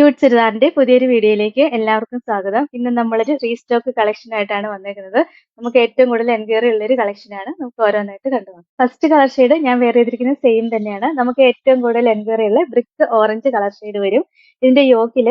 Cute ചുരിദാറിന്റെ പുതിയൊരു വീഡിയോയിലേക്ക് എല്ലാവർക്കും സ്വാഗതം. ഇന്ന് നമ്മളൊരു റീസ്റ്റോക്ക് കളക്ഷൻ ആയിട്ടാണ് വന്നേക്കുന്നത്. നമുക്ക് ഏറ്റവും കൂടുതൽ എൻക്വയറി ഉള്ള ഒരു കളക്ഷൻ ആണ്. നമുക്ക് ഓരോന്നായിട്ട് കണ്ടുപോകാം ഫസ്റ്റ് കളർ ഷെയ്ഡ് ഞാൻ വേറെ ചെയ്തിരിക്കുന്നത് സെയിം തന്നെയാണ്. നമുക്ക് ഏറ്റവും കൂടുതൽ എൻക്വയറി ഉള്ള ബ്രിക്ക് ഓറഞ്ച് കളർ ഷെയ്ഡ് വരും. ഇതിന്റെ യോക്കിൽ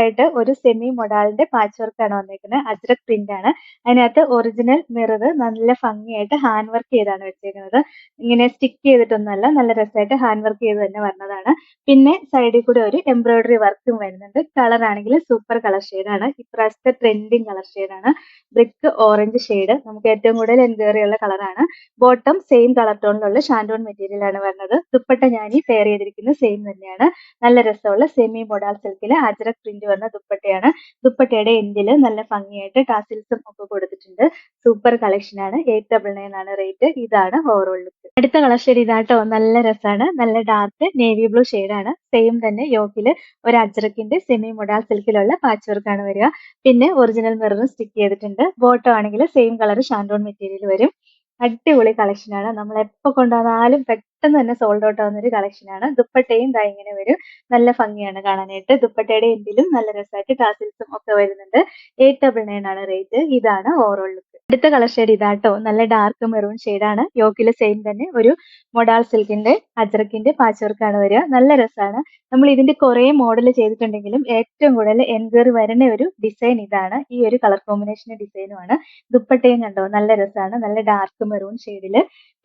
ആയിട്ട് ഒരു സെമി മൊഡാളിന്റെ പാച്ച് വർക്ക് ആണ് വന്നേക്കുന്നത്. അജ്രക് പ്രിന്റ് ആണ്. അതിനകത്ത് ഒറിജിനൽ മിറർ നല്ല ഭംഗിയായിട്ട് ഹാൻഡ് വർക്ക് ചെയ്താണ് വെച്ചേക്കുന്നത്. ഇങ്ങനെ സ്റ്റിക്ക് ചെയ്തിട്ടൊന്നുമല്ല നല്ല രസമായിട്ട് ഹാൻഡ് വർക്ക് ചെയ്ത് തന്നെ വരുന്നതാണ് പിന്നെ സൈഡിൽ കൂടെ ഒരു എംബ്രോയിഡറി വർക്കും വരുന്നുണ്ട്. കളർ ആണെങ്കിൽ സൂപ്പർ കളർ ആണ്. ഇപ്രാവശ്യത്തെ ട്രെൻഡിങ് കളർ ആണ്. ബ്രിക്ക് ഓറഞ്ച് ഷെയ്ഡ് നമുക്ക് ഏറ്റവും കൂടുതൽ എൻക്വയറി ഉള്ള കളറാണ് ബോട്ടം സെയിം കളർ ടോണിലുള്ള ഷാൻഡോൺ മെറ്റീരിയൽ ആണ് വരുന്നത്. ദുപ്പട്ട ഞാൻ ഈ പെയർ ചെയ്തിരിക്കുന്നത് സെയിം തന്നെയാണ്. നല്ല രസമുള്ള സെമി മൊഡാൽ സിൽക്കിൽ അജറക് പ്രിന്റ് വന്ന ദുപ്പട്ടയാണ്. ദുപ്പട്ടയുടെ എൻഡിൽ നല്ല ഭംഗിയായിട്ട് ടാസിൽസും ഒക്കെ കൊടുത്തിട്ടുണ്ട്. സൂപ്പർ കളക്ഷൻ ആണ്. എയ്റ്റ് ഡബിൾ നയൻ ആണ് റേറ്റ് ഇതാണ് ഓവറോൾ ലുക്ക് അടുത്ത കളർ ഷെയ്ഡ് ഇതാട്ടോ. നല്ല രസമാണ്. നല്ല ഡാർക്ക് നേവി ബ്ലൂ ആണ്. സെയിം തന്നെ യോക്കിൽ ഒരു അജ്രക്കിന്റെ സെമി മൊഡാൽ സിൽക്കിലുള്ള പാച്ച് വർക്ക് ആണ് വരിക. പിന്നെ ഒറിജിനൽ മിററും സ്റ്റിക്ക് ചെയ്തിട്ടുണ്ട്. ബോട്ടം ആണെങ്കിൽ സെയിം കളർ ഷാൻഡോൺ മെറ്റീരിയൽ വരും. അടിപൊളി കളക്ഷൻ ആണ്. നമ്മൾ എപ്പോൾ കൊണ്ടുവന്നാലും പെട്ടെന്ന് തന്നെ സോൾഡ് ഔട്ട് ആവുന്ന ഒരു കളക്ഷൻ ആണ്. ദുപ്പട്ടയും ദാ ഇങ്ങനെ വരും. നല്ല ഭംഗിയാണ് കാണാനായിട്ട്. ദുപ്പട്ടയുടെ എൻഡിലും നല്ല രസമായിട്ട് ടാസിൽസും ഒക്കെ വരുന്നുണ്ട്. എയ്റ്റ് ഡബിൾ നയൻ ആണ് റേറ്റ് ഇതാണ് ഓവറോൾ അടുത്ത കളർ ഷെയ്ഡ് ഇതാട്ടോ. നല്ല ഡാർക്ക് മെറൂൺ ആണ്. യോക്കിലെ സെയിം തന്നെ ഒരു മൊഡാൾ സിൽക്കിന്റെ അജ്രക്കിന്റെ പാച്ച് വർക്കാണ് വരിക. നല്ല രസമാണ് നമ്മൾ ഇതിന്റെ കുറെ മോഡൽ ചെയ്തിട്ടുണ്ടെങ്കിലും ഏറ്റവും കൂടുതൽ എൻക്വയറി വരുന്ന ഒരു ഡിസൈൻ ഇതാണ്. ഈ ഒരു കളർ കോമ്പിനേഷൻ ഡിസൈനുമാണ് ദുപ്പട്ടയും കണ്ടോ? നല്ല രസമാണ് നല്ല ഡാർക്ക് മെറൂൺ ഷെയ്ഡിൽ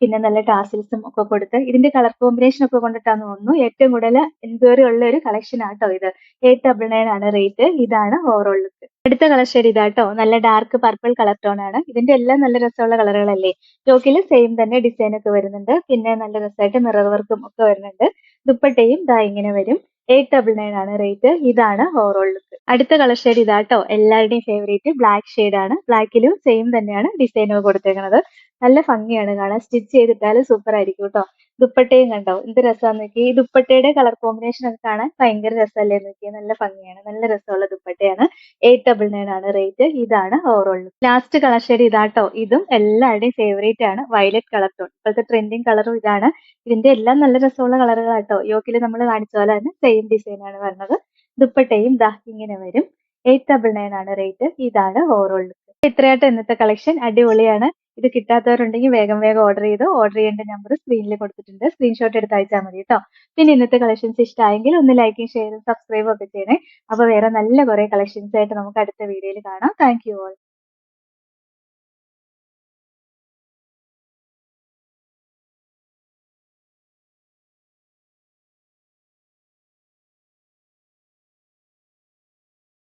പിന്നെ നല്ല ടാസിൽസും ഒക്കെ കൊടുത്ത് ഇതിന്റെ കളർ കോമ്പിനേഷൻ ഒക്കെ കൊണ്ടിട്ടാന്ന് തോന്നുന്നു. ഏറ്റവും കൂടുതൽ എൻക്വയറി ഉള്ള ഒരു കളക്ഷൻ ആട്ടോ ഇത്. എയ്റ്റ് ഡബിൾ നയൻ ആണ് റേറ്റ് ഇതാണ് ഓവറോൾ അടുത്ത കളർ ഷെയ്ഡ് ഇതാട്ടോ. നല്ല ഡാർക്ക് പർപ്പിൾ കളർ ടോൺ ആണ്. ഇതിന്റെ എല്ലാം നല്ല രസമുള്ള കളറുകളല്ലേ യോക്കിൽ സെയിം തന്നെ ഡിസൈൻ ഒക്കെ വരുന്നുണ്ട്. പിന്നെ നല്ല രസമായിട്ട് മിറർ വർക്കും ഒക്കെ വരുന്നുണ്ട്. ദുപ്പട്ടയും ദാ ഇങ്ങനെ വരും. എയ്റ്റ് ഡബിൾ നയൻ ആണ് റേറ്റ് ഇതാണ് ഓവറോൾ അടുത്ത കളർ ഷെയ്ഡ് ഇതാട്ടോ. എല്ലാവരുടെയും ഫേവറേറ്റ് ബ്ലാക്ക് ഷെയ്ഡ് ആണ്. ബ്ലാക്കിലും സെയിം തന്നെയാണ് ഡിസൈൻ കൊടുത്തേക്കുന്നത് നല്ല ഭംഗിയാണ് കാണാൻ. സ്റ്റിച്ച് ചെയ്തിട്ടാൽ സൂപ്പർ ആയിരിക്കും കേട്ടോ ദുപ്പട്ടയും കണ്ടോ? എന്ത് രസമാന്ന് നോക്കി ഈ ദുപ്പട്ടയുടെ കളർ കോമ്പിനേഷൻ ഒക്കെ കാണാൻ ഭയങ്കര രസമല്ലേ നോക്കിയാൽ നല്ല ഭംഗിയാണ്. നല്ല രസമുള്ള ദുപ്പട്ടയാണ്. എയ്റ്റ് ഡബിൾ നയൻ ആണ് റേറ്റ് ഇതാണ് ഓവറോൾ ലാസ്റ്റ് കളർ ഷെയ്ഡ് ഇതാട്ടോ. ഇതും എല്ലാവരുടെയും ഫേവറേറ്റ് ആണ്. വയലറ്റ് കളർ ടോൺ ഇപ്പോഴത്തെ ട്രെൻഡിങ് കളറും ഇതാണ്. ഇതിന്റെ എല്ലാം നല്ല രസമുള്ള കളറുകളാട്ടോ യോക്കിൽ നമ്മൾ കാണിച്ച പോലെ തന്നെ സെയിം ഡിസൈൻ ആണ് വരുന്നത്. ദുപ്പട്ടയും ദാ ഇങ്ങനെ വരും. എയ്റ്റ് ഡബിൾ നയൻ ആണ് റേറ്റ് ഇതാണ് ഓവറോൾ ലുക്ക് ഇത്രയായിട്ട് ഇന്നത്തെ കളക്ഷൻ അടിപൊളിയാണ്. ഇത് കിട്ടാത്തവരുണ്ടെങ്കിൽ വേഗം വേഗം ഓർഡർ ചെയ്ത് ഓർഡർ ചെയ്യേണ്ട നമ്പർ സ്ക്രീനിൽ കൊടുത്തിട്ടുണ്ട്. സ്ക്രീൻഷോട്ട് എടുത്ത് അയച്ചാൽ മതി കേട്ടോ പിന്നെ ഇന്നത്തെ കളക്ഷൻസ് ഇഷ്ടമായെങ്കിൽ ഒന്ന് ലൈക്കും ഷെയറും സബ്സ്ക്രൈബും ഒക്കെ ചെയ്യണേ. അപ്പോൾ വേറെ നല്ല കുറേ കളക്ഷൻസ് ആയിട്ട് നമുക്ക് അടുത്ത വീഡിയോയിൽ കാണാം. Thank you all